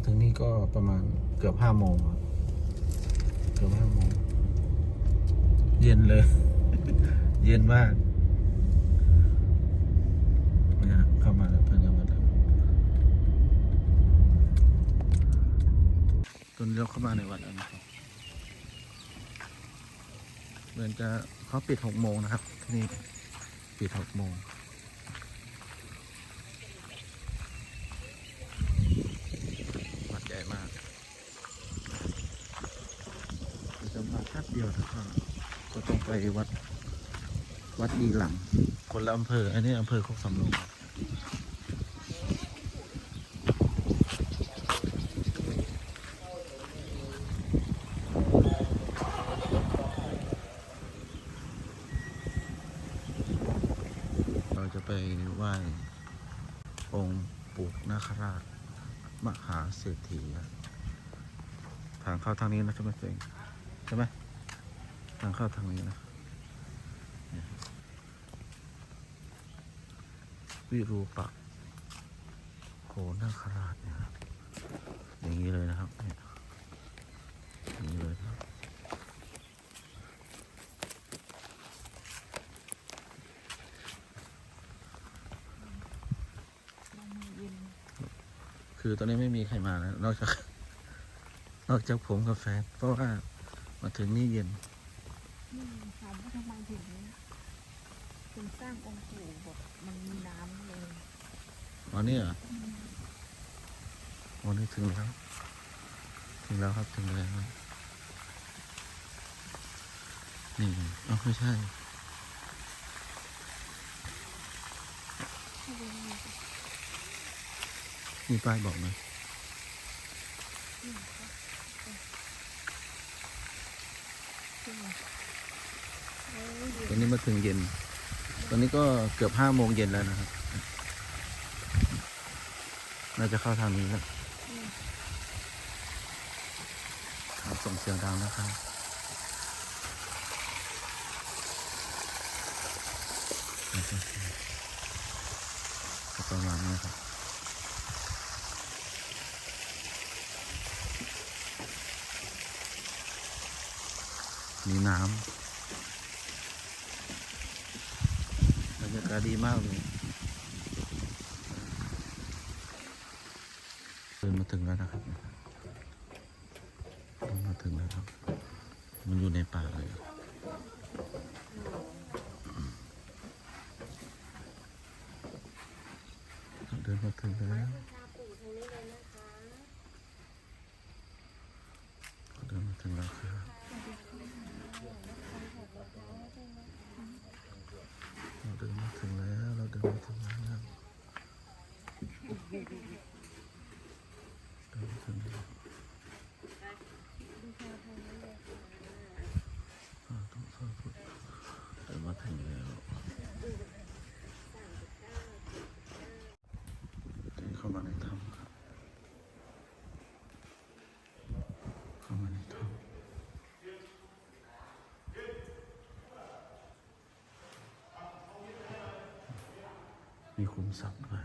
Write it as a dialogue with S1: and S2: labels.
S1: มาถึงนี่ก็ประมาณเกือบห้าโมงครับเกือบห้าโมง เย็นเลย เย็นมากเนี่ยเข้ามาแล้วเพื่อนเข้ามาแล้วตอนเลี้ยวเข้ามาในวัดแล้วนะครับเหมือนจะเขาปิดหกโมงนะครับที่นี่ปิดหกโมง วัดใหญ่มากจะมาแค่เดียวนะครับก็ต้อง ไปวัด วัดดีหลัง คนละอำเภอ อันนี้อำเภอโคกสำโรงเราจะไปไหว้องค์ปู่นาคราช มหาเศรษฐี ทางเข้าทางนี้นะใช่ไหมเองใช่ไหม ทางเข้าทางนี้นะวิรูปักษ์โหนาคราชเนี่ยครับอย่างนี้เลยนะครับเนี่ยอย่างนี้เลยครับคือตอนนี้ไม่มีใครมาแล้วนอกจากนอกจากผมกับแฟนเพราะว่ามาถึงนี่เย็น
S2: นี่ถามว่าทำไมถึงถึงสร้างองค์ปู่บอกมันมีน้ำเลย
S1: อ๋อเนี่ยเหรออ๋อนี่ถึงแล้ว ถึงแล้วครับถึงแล้วนี่ไงอ๋อไม่ใช่มีป้ายบอกไหม ตอนนี้มาถึงเย็น ตอนนี้ก็เกือบห้าโมงเย็นแล้วนะครับ น่าจะเข้าทางนี้แล้วครับส่งเสียงดังนะครับประมาณนี้ครับมีน้ำบรรยา กาดีมากเลยเดินมาถึงแล้วนะครับเดินมาถึงแล้วครับ มันอยู่ในป่าเลย เดินมาถึงแล้ว เดินมาถึงแล้วครับเราเดินมาถึง แล้ว เราเดินมาถึงแล้ว เดินมาถึงแล้วอ่าต้องสาธุเดินมาถึงแล้วเดินเข้ามาในถ้ำครับ เข้ามาในถ้ คุ้มทรัพย์ด้วย